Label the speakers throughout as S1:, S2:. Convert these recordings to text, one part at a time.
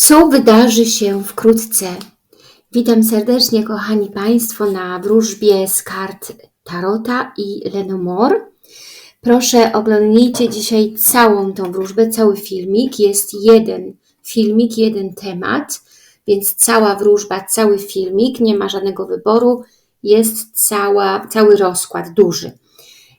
S1: Co wydarzy się wkrótce? Witam serdecznie, kochani Państwo, na wróżbie z kart Tarota i Lenomore. Proszę, oglądnijcie dzisiaj całą tą wróżbę, cały filmik. Jest jeden filmik, jeden temat, więc cała wróżba, cały filmik, nie ma żadnego wyboru, jest cała, cały rozkład duży.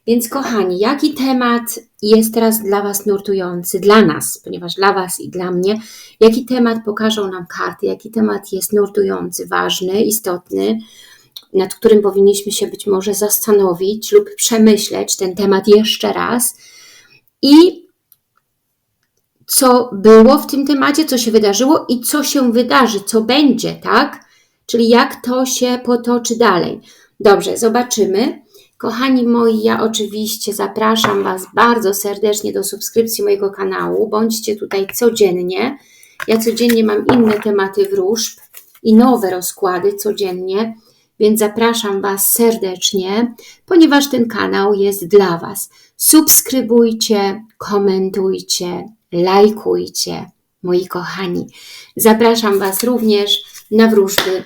S1: Więc kochani, jaki temat jest teraz dla Was nurtujący, dla nas, ponieważ dla Was i dla mnie, jaki temat pokażą nam karty, jaki temat jest nurtujący, ważny, istotny, nad którym powinniśmy się być może zastanowić lub przemyśleć ten temat jeszcze raz i co było w tym temacie, co się wydarzyło i co się wydarzy, co będzie, tak? Czyli jak to się potoczy dalej. Dobrze, zobaczymy. Kochani moi, ja oczywiście zapraszam Was bardzo serdecznie do subskrypcji mojego kanału. Bądźcie tutaj codziennie. Ja codziennie mam inne tematy wróżb i nowe rozkłady codziennie, więc zapraszam Was serdecznie, ponieważ ten kanał jest dla Was. Subskrybujcie, komentujcie, lajkujcie, moi kochani. Zapraszam Was również na wróżby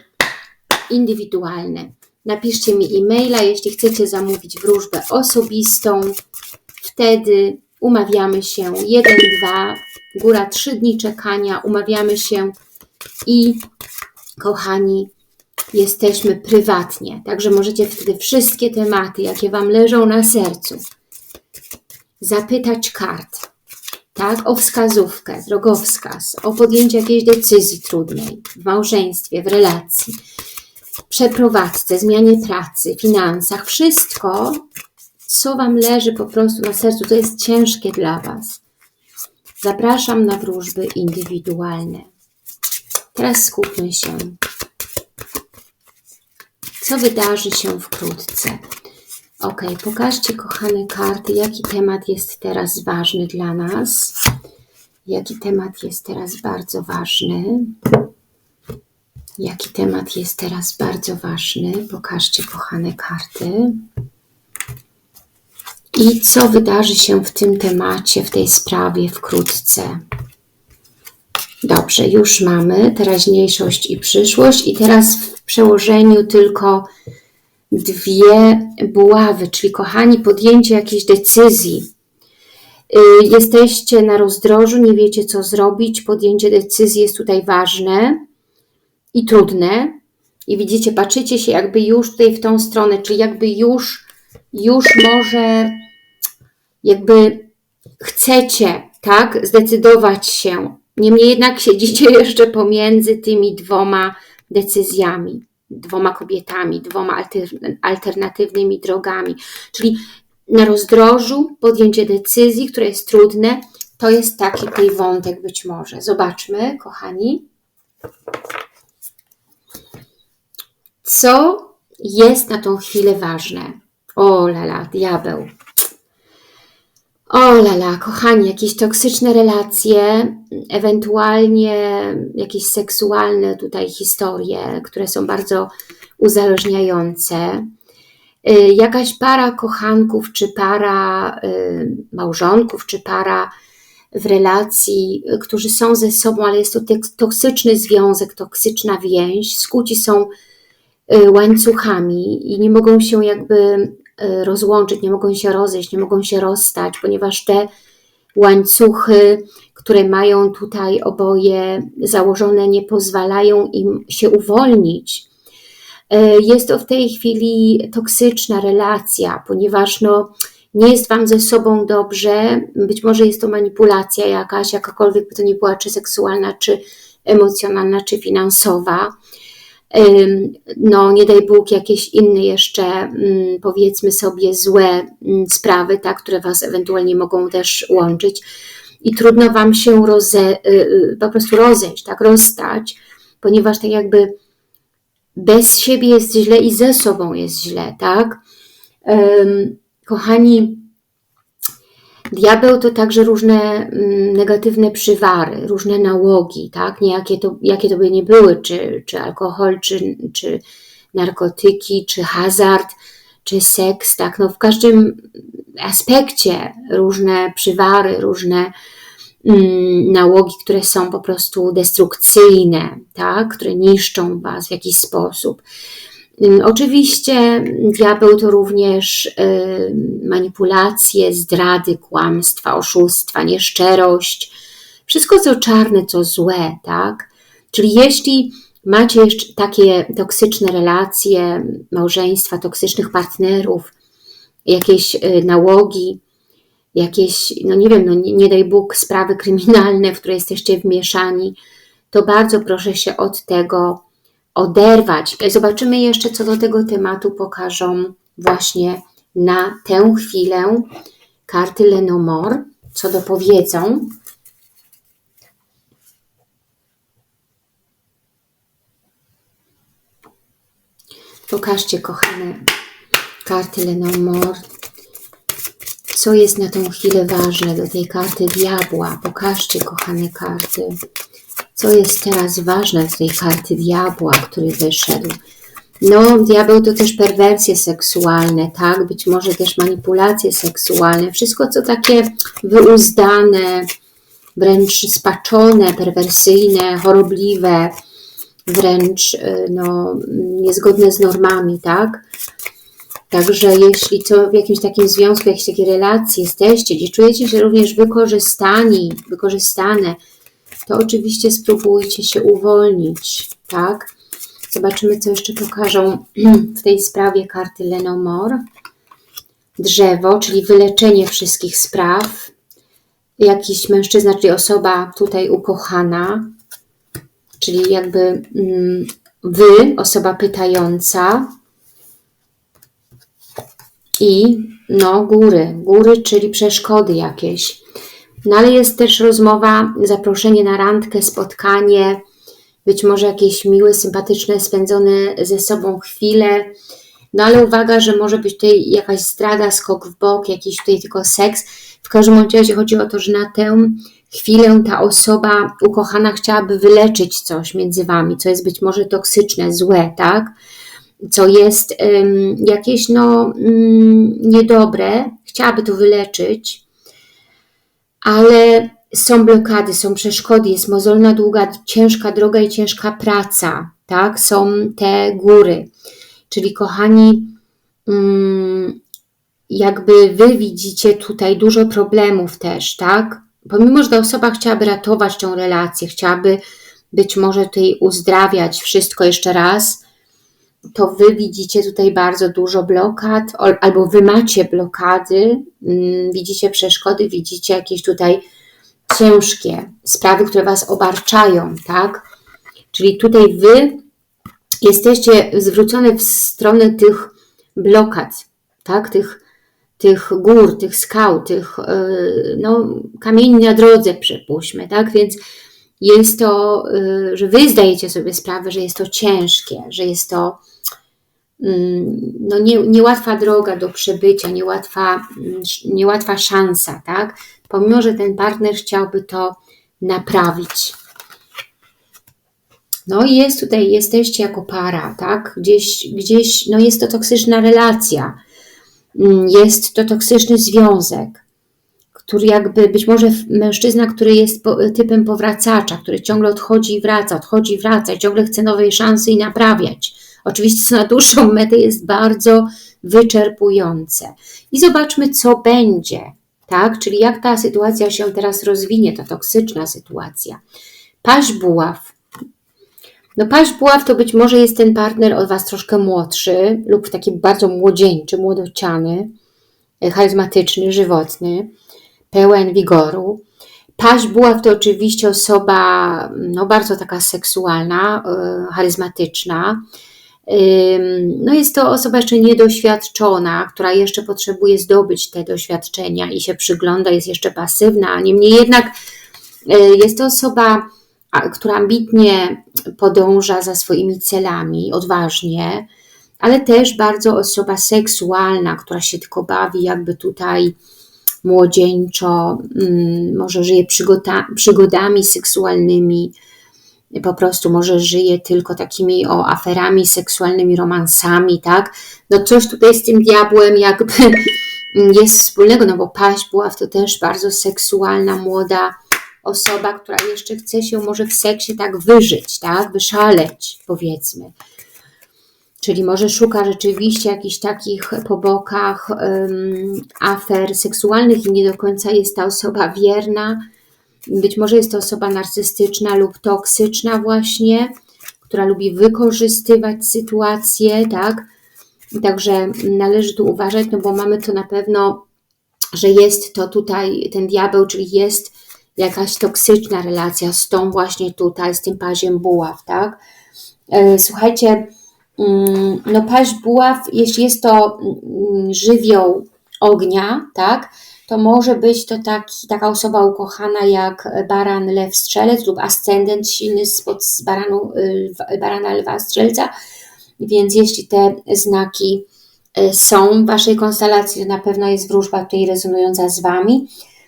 S1: indywidualne. Napiszcie mi e-maila, jeśli chcecie zamówić wróżbę osobistą. Wtedy umawiamy się 1, 2, góra 3 dni czekania, umawiamy się i kochani, jesteśmy prywatnie. Także możecie wtedy wszystkie tematy, jakie Wam leżą na sercu, zapytać kart, tak, o wskazówkę, drogowskaz, o podjęcie jakiejś decyzji trudnej w małżeństwie, w relacji przeprowadzce, zmianie pracy, finansach, wszystko, co Wam leży po prostu na sercu, to jest ciężkie dla Was. Zapraszam na wróżby indywidualne. Teraz skupmy się. Co wydarzy się wkrótce? Ok, pokażcie, kochane karty, jaki temat jest teraz ważny dla nas. Jaki temat jest teraz bardzo ważny. Jaki temat jest teraz bardzo ważny? Pokażcie, kochane karty. I co wydarzy się w tym temacie, w tej sprawie wkrótce? Dobrze, już mamy teraźniejszość i przyszłość, i teraz w przełożeniu tylko dwie buławy, czyli kochani, podjęcie jakiejś decyzji. Y, jesteście na rozdrożu, nie wiecie co zrobić, podjęcie decyzji jest tutaj ważne i trudne. I widzicie, patrzycie się jakby już tutaj w tą stronę, czyli jakby już, już może jakby chcecie, tak, zdecydować się. Niemniej jednak siedzicie jeszcze pomiędzy tymi dwoma decyzjami, dwoma kobietami, dwoma alternatywnymi drogami. Czyli na rozdrożu podjęcie decyzji, które jest trudne, to jest taki tej wątek być może. Zobaczmy, kochani. Co jest na tą chwilę ważne? O lala, diabeł. O lala, kochani, jakieś toksyczne relacje, ewentualnie jakieś seksualne tutaj historie, które są bardzo uzależniające. Y, jakaś para kochanków, czy para y, małżonków, czy para w relacji, którzy są ze sobą, ale jest to toksyczny związek, toksyczna więź. Skłóci są Y, łańcuchami i nie mogą się jakby y, rozłączyć, nie mogą się rozejść, nie mogą się rozstać, ponieważ te łańcuchy, które mają tutaj oboje założone, nie pozwalają im się uwolnić. Y, jest to w tej chwili toksyczna relacja, ponieważ no, nie jest Wam ze sobą dobrze, być może jest to manipulacja jakaś, jakakolwiek by to nie była, czy seksualna, czy emocjonalna, czy finansowa no nie daj Bóg jakieś inne jeszcze mm, powiedzmy sobie złe mm, sprawy, tak, które Was ewentualnie mogą też łączyć i trudno Wam się roze, y, y, po prostu rozejść, tak, rozstać, ponieważ tak jakby bez siebie jest źle i ze sobą jest źle, tak. Kochani, Diabeł to także różne mm, negatywne przywary, różne nałogi, tak? Niejakie to, jakie to by nie były, czy, czy alkohol, czy, czy narkotyki, czy hazard, czy seks, tak? No w każdym aspekcie różne przywary, różne mm, nałogi, które są po prostu destrukcyjne, tak? które niszczą Was w jakiś sposób. Oczywiście diabeł to również manipulacje, zdrady, kłamstwa, oszustwa, nieszczerość, wszystko co czarne, co złe, tak? Czyli jeśli macie jeszcze takie toksyczne relacje, małżeństwa, toksycznych partnerów, jakieś y, nałogi, jakieś, no nie wiem, no nie, nie daj Bóg, sprawy kryminalne, w które jesteście wmieszani, to bardzo proszę się od tego oderwać. Zobaczymy jeszcze, co do tego tematu pokażą właśnie na tę chwilę karty Lenomor, co dopowiedzą. Pokażcie, kochane karty Lenomor, co jest na tą chwilę ważne do tej karty diabła. Pokażcie, kochane karty, co jest teraz ważne do tej karty diabła, który wyszedł. No, diabeł to też perwersje seksualne, tak? Być może też manipulacje seksualne. Wszystko, co takie wyuzdane, wręcz spaczone, perwersyjne, chorobliwe, wręcz y, no, niezgodne z normami, tak? Także jeśli co w jakimś takim związku, jakiejś takiej relacji jesteście, gdzie czujecie się również wykorzystani, wykorzystane, to oczywiście spróbujcie się uwolnić, tak? Zobaczymy, co jeszcze pokażą w tej sprawie karty Lenomore. Drzewo, czyli wyleczenie wszystkich spraw. Jakiś mężczyzna, czyli osoba tutaj ukochana, czyli jakby mm, wy, osoba pytająca, i no góry, góry, czyli przeszkody jakieś. No ale jest też rozmowa, zaproszenie na randkę, spotkanie, być może jakieś miłe, sympatyczne, spędzone ze sobą chwile. No ale uwaga, że może być tutaj jakaś zdrada, skok w bok, jakiś tutaj tylko seks. W każdym razie chodzi o to, że na tę chwilę ta osoba ukochana chciałaby wyleczyć coś między wami, co jest być może toksyczne, złe, tak? co jest jakieś no, mm, niedobre, chciałaby to wyleczyć, ale są blokady, są przeszkody, jest mozolna, długa, ciężka droga i ciężka praca, tak? Są te góry. Czyli kochani, mm, jakby wy widzicie tutaj dużo problemów też, tak? Pomimo, że ta osoba chciałaby ratować tę relację, chciałaby być może tutaj uzdrawiać wszystko jeszcze raz, to Wy widzicie tutaj bardzo dużo blokad, albo Wy macie blokady, mm, widzicie przeszkody, widzicie jakieś tutaj ciężkie sprawy, które Was obarczają, tak? Czyli tutaj Wy jesteście zwrócone w stronę tych blokad, tak? Tych, tych gór, tych skał, tych yy, no, kamieni na drodze, przypuśćmy, tak? Więc jest to, yy, że Wy zdajecie sobie sprawę, że jest to ciężkie, że jest to no nie, niełatwa droga do przebycia, niełatwa, mm, niełatwa szansa, tak? Pomimo, że ten partner chciałby to naprawić. No i jest tutaj, jesteście jako para, tak? Gdzieś, gdzieś, no jest to toksyczna relacja, mm, jest to toksyczny związek, który jakby, być może mężczyzna, który jest typem powracacza, który ciągle odchodzi i wraca, odchodzi i wraca, i ciągle chce nowej szansy i naprawiać Oczywiście to na dłuższą metę jest bardzo wyczerpujące. I zobaczmy, co będzie, tak? Czyli jak ta sytuacja się teraz rozwinie, ta toksyczna sytuacja. Paź buław. No paź buław to być może jest ten partner od Was troszkę młodszy lub taki bardzo młodzieńczy, młodociany, e, charyzmatyczny, żywotny, pełen wigoru. Paź buław to oczywiście osoba no, bardzo taka seksualna, yy, charyzmatyczna, no jest to osoba jeszcze niedoświadczona, która jeszcze potrzebuje zdobyć te doświadczenia i się przygląda, jest jeszcze pasywna. Niemniej jednak e, jest to osoba, która ambitnie podąża za swoimi celami, odważnie, ale też bardzo osoba seksualna, która się tylko bawi, jakby tutaj młodzieńczo, mm, może żyje przygodami seksualnymi, po prostu może żyje tylko takimi o aferami seksualnymi, romansami, tak? No coś tutaj z tym diabłem jakby jest wspólnego, no bo paść była to też bardzo seksualna, młoda osoba, która jeszcze chce się może w seksie tak wyżyć, tak, wyszaleć, powiedzmy. Czyli może szuka rzeczywiście jakichś takich po bokach um, afer seksualnych i nie do końca jest ta osoba wierna. Być może jest to osoba narcystyczna lub toksyczna właśnie, która lubi wykorzystywać sytuację, tak? Także należy tu uważać, no bo mamy to na pewno, że jest to tutaj ten diabeł, czyli jest jakaś toksyczna relacja z tą właśnie tutaj, z tym paziem buław, tak? E, słuchajcie, mm, no paź buław, jeśli jest to mm, żywioł ognia, tak? To może być to taki, taka osoba ukochana jak baran, lew, strzelec lub ascendent silny spod baranu, y, barana, lwa, strzelca, więc jeśli te znaki y, są w Waszej konstelacji, to na pewno jest wróżba tutaj rezonująca z Wami.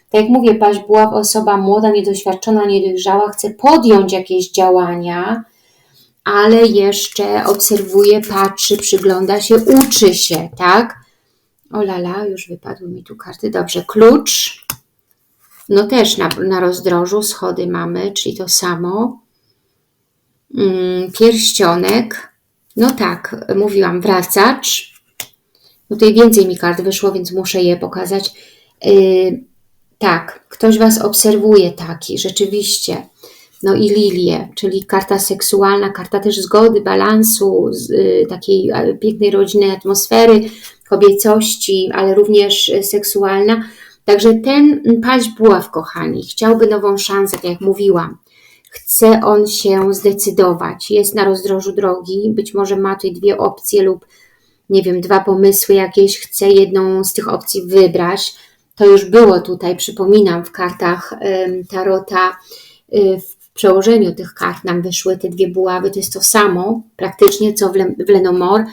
S1: Tak jak mówię, Paź była osoba młoda, niedoświadczona, niedojrzała, chce podjąć jakieś działania, ale jeszcze obserwuje, patrzy, przygląda się, uczy się, tak? O lala, już wypadły mi tu karty. Dobrze, klucz. No też na, na rozdrożu schody mamy, czyli to samo. Mm, pierścionek. No tak, mówiłam, wracacz. No tutaj więcej mi kart wyszło, więc muszę je pokazać. Yy, tak, ktoś Was obserwuje taki, rzeczywiście. No i lilię, czyli karta seksualna, karta też zgody, balansu, z, y, takiej pięknej rodzinnej atmosfery, kobiecości, ale również seksualna. Także ten paść buław, kochani, chciałby nową szansę, tak jak mówiłam. Chce on się zdecydować, jest na rozdrożu drogi, być może ma tutaj dwie opcje lub nie wiem, dwa pomysły jakieś, chce jedną z tych opcji wybrać. To już było tutaj, przypominam, w kartach Tarota, y, w przełożeniu tych kart nam wyszły te dwie buławy, to jest to samo praktycznie co w Lenomor,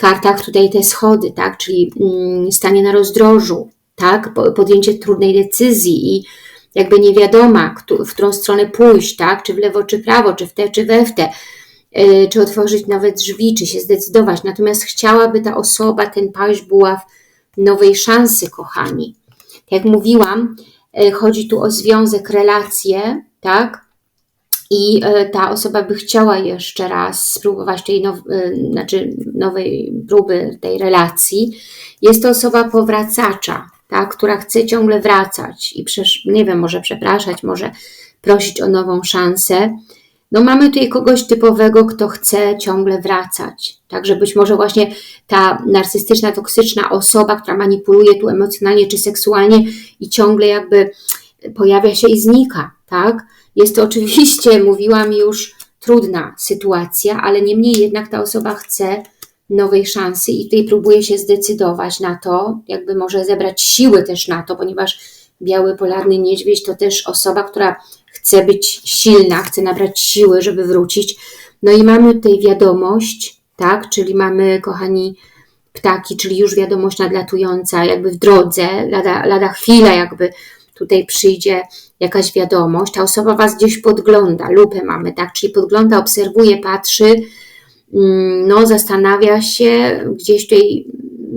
S1: kartach tutaj te schody, tak, czyli mm, stanie na rozdrożu, tak, podjęcie trudnej decyzji i jakby nie wiadomo, w którą stronę pójść, tak, czy w lewo, czy prawo, czy w te, czy we w te, y, czy otworzyć nowe drzwi, czy się zdecydować. Natomiast chciałaby ta osoba, ten paź buław nowej szansy, kochani. Jak mówiłam, y, chodzi tu o związek, relacje, tak, i e, ta osoba by chciała jeszcze raz spróbować tej now, e, znaczy nowej próby tej relacji, jest to osoba powracacza, tak, która chce ciągle wracać i przesz, nie wiem, może przepraszać, może prosić o nową szansę. No mamy tutaj kogoś typowego, kto chce ciągle wracać. Także być może właśnie ta narcystyczna, toksyczna osoba, która manipuluje tu emocjonalnie czy seksualnie i ciągle jakby pojawia się i znika, tak? Jest to oczywiście, mówiłam już, trudna sytuacja, ale niemniej jednak ta osoba chce nowej szansy i tutaj próbuje się zdecydować na to, jakby może zebrać siły też na to, ponieważ biały polarny niedźwiedź to też osoba, która chce być silna, chce nabrać siły, żeby wrócić. No i mamy tutaj wiadomość, tak, czyli mamy, kochani, ptaki, czyli już wiadomość nadlatująca, jakby w drodze, lada, lada chwila, jakby tutaj przyjdzie jakaś wiadomość, ta osoba Was gdzieś podgląda, lupę mamy, tak, czyli podgląda, obserwuje, patrzy, mm, no zastanawia się, gdzieś tutaj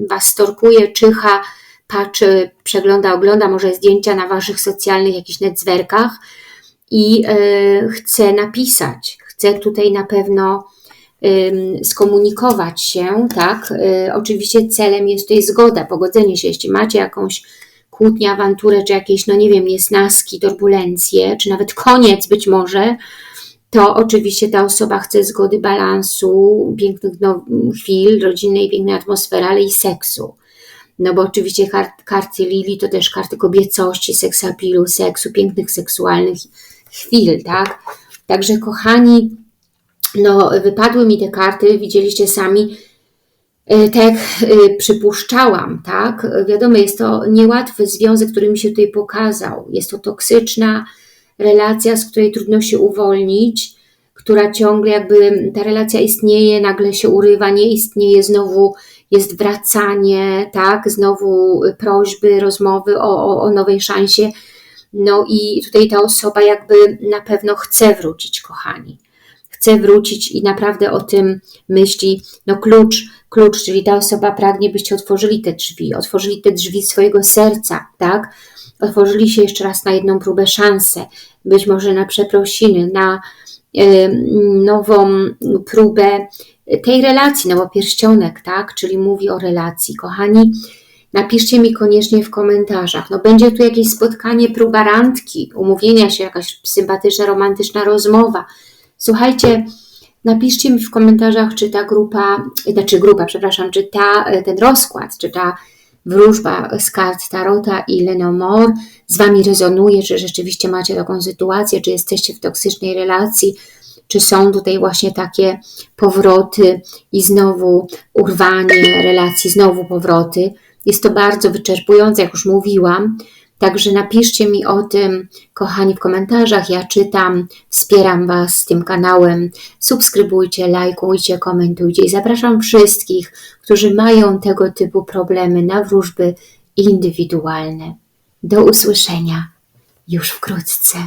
S1: Was storkuje, czyha, patrzy, przegląda, ogląda może zdjęcia na Waszych socjalnych jakichś netzwerkach i y, chce napisać, chce tutaj na pewno skomunikować się, tak, y, oczywiście celem jest tutaj zgoda, pogodzenie się, jeśli macie jakąś kłótnię, awanturę, czy jakieś, no nie wiem, niesnaski, turbulencje, czy nawet koniec być może, to oczywiście ta osoba chce zgody, balansu, pięknych no, chwil, rodzinnej, pięknej atmosfery, ale i seksu. No bo oczywiście kart, karty Lili to też karty kobiecości, seksapilu, seksu, pięknych seksualnych chwil, tak? Także kochani, no wypadły mi te karty, widzieliście sami, tak jak e, przypuszczałam, tak, wiadomo, jest to niełatwy związek, który mi się tutaj pokazał. Jest to toksyczna relacja, z której trudno się uwolnić, która ciągle jakby ta relacja istnieje, nagle się urywa, nie istnieje, znowu jest wracanie, tak, znowu prośby, rozmowy o, o, o nowej szansie. No i tutaj ta osoba jakby na pewno chce wrócić, kochani. Chce wrócić i naprawdę o tym myśli. No klucz klucz, czyli ta osoba pragnie, byście otworzyli te drzwi, otworzyli te drzwi swojego serca, tak? otworzyli się jeszcze raz na jedną próbę szansę, być może na przeprosiny, na y, nową próbę tej relacji, no bo pierścionek, tak, czyli mówi o relacji. Kochani, napiszcie mi koniecznie w komentarzach. No będzie tu jakieś spotkanie, próba randki, umówienia się, jakaś sympatyczna, romantyczna rozmowa. Słuchajcie, napiszcie mi w komentarzach, czy ta grupa, znaczy grupa, przepraszam, czy ta, ten rozkład, czy ta wróżba z kart Tarota i Lenomore z Wami rezonuje, czy rzeczywiście macie taką sytuację, czy jesteście w toksycznej relacji, czy są tutaj właśnie takie powroty i znowu urwanie relacji, znowu powroty. Jest to bardzo wyczerpujące, jak już mówiłam. Także napiszcie mi o tym, kochani, w komentarzach. Ja czytam, wspieram Was tym kanałem. Subskrybujcie, lajkujcie, komentujcie i zapraszam wszystkich, którzy mają tego typu problemy na wróżby indywidualne. Do usłyszenia już wkrótce.